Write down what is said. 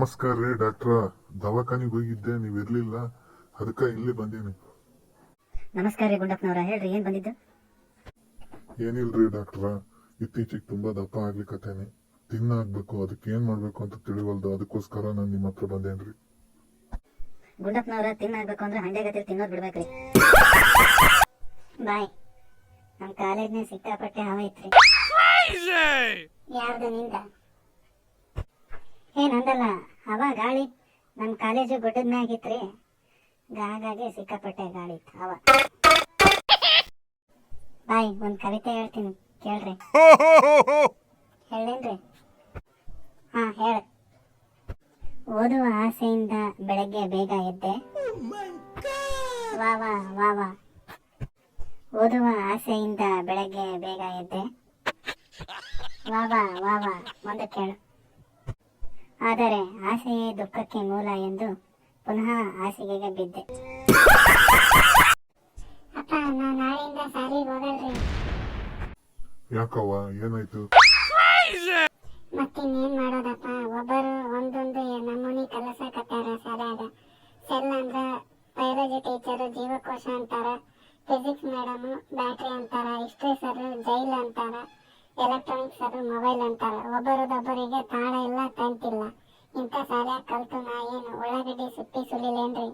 ನಮಸ್ಕಾರ ರೀ ಡಾಕ್ಟ್ರ. ದವಾಖಾನಿಗೆ ಹೋಗಿದ್ದೆ ನೀವು ಇರ್ಲಿಲ್ಲ. ಅದಕ್ಕೆ ಇಲ್ಲಿ ಬಂದೀನಿ. ನಮಸ್ಕಾರ ರೀ ಗುಂಡಪ್ಪನವ್ರ. ಹೇಳ್ರಿ ಏನ್ ಬಂದಿದ್ದು? ಏನಿಲ್ರಿ ಡಾಕ್ಟ್ರ. ಇತ್ತೀಚೆಗೆ ತುಂಬಾ ದಪ್ಪ ಆಗ್ಲಿಕತ್ತೇನೆ. ತಿನ್ನ ಆಗ್ಬೇಕು ಅದಕ್ಕೆ ಏನ್ ಮಾಡ್ಬೇಕು ಅಂತ ತಿಳಿವಲ್ದು. ಅದಕ್ಕೋಸ್ಕರ ನಾನು ನಿಮ್ಮ ಹತ್ರ ಬಂದೇನ್ರಿ. ಗುಂಡಪ್ಪನವ್ರ ತಿನ್ನಾಗ್ಬೇಕು ಅಂದ್ರೆ ಹಂಡೆ ಗತಿ ತಿನ್ನೋದ್ ಬಿಡ್ಬೇಕ್ರಿ. ಬಾಯ್. ನಮ್ ಕಾಲೇಜ್ನ ಸಿಕ್ಕಾಪಟ್ಟೆ ಹವ ಐತ್ರಿ ಯಾರ್ದು ನಿಂದ? ಏ ನಂದಲ್ಲ. ಹವ ಗಾಳಿ ನಮ್ಮ ಕಾಲೇಜು ಗುಡ್ಡದ ಮ್ಯಾಗ ಇತ್ರಿ. ಹಾಗಾಗಿ ಸಿಕ್ಕಾಪಟ್ಟೆ ಗಾಳಿ ಅವ. ಬಾಯ್, ಒಂದು ಕವಿತೆ ಹೇಳ್ತೀನಿ, ಕೇಳ್ರಿ. ಹೇಳೇನ್ರಿ ಹಾ, ಹೇಳ. ಓದುವ ಆಸೆಯಿಂದ ಬೆಳಗ್ಗೆ ಬೇಗ ಎದ್ದೆ. ವಾ ವಾ ವಾ ವಾ. ಓದುವ ಆಸೆಯಿಂದ ಬೆಳಗ್ಗೆ ಬೇಗ ಎದ್ದೆ. ವಾ ವಾ ವಾ ವಾ, ಒಂದು ಕೇಳು. ಆದರೆ ಆಸೆಯೇ ದುಃಖಕ್ಕೆ ಮೂಲ ಎಂದು ಪುನಃ ಹಾಸಿಗೆಗೆ ಬಿದ್ದೆ. ಅಪ್ಪ ನಾ ನಾಳೆಯಿಂದ ಹೋಗಲ್ರಿ. ಯಾಕವ್ವ? ಏನಾಯ್ತು? ಮತ್ತಿನ್ನೇನ್ ಮಾಡೋದಪ್ಪ? ಒಬ್ಬರು ಒಂದೊಂದು ನಮೂನಿ ಕಲಸಕತ್ತಾರ ಶಾಲ್ಯಾಗ. ಸೆಲ್ ಅಂದ್ರ ಬಯಾಲಜಿ ಟೀಚರ್ ಜೀವಕೋಶ ಅಂತಾರ. ಫಿಸಿಕ್ಸ್ ಮೇಡಮ್ ಬ್ಯಾಟ್ರಿ ಅಂತಾರ. ಹಿಸ್ಟ್ರಿ ಸರ್ ಜೈಲ್ ಅಂತಾರ. ಎಲೆಕ್ಟ್ರಾನಿಕ್ಸ್ ಅದು ಮೊಬೈಲ್ ಅಂತಾರ. ಒಬ್ಬರದೊಬ್ಬರಿಗೆ ತಾಳ ಇಲ್ಲ ತಂತಿಲ್ಲ ಇಂಥ ಸಾಲ ಕಲ್ತು ನಾ ಏನು ಉಳ್ಳಾಗಡ್ಡಿ ಸುತ್ತಿ ಸುಲಿಲೇನ್ರಿ?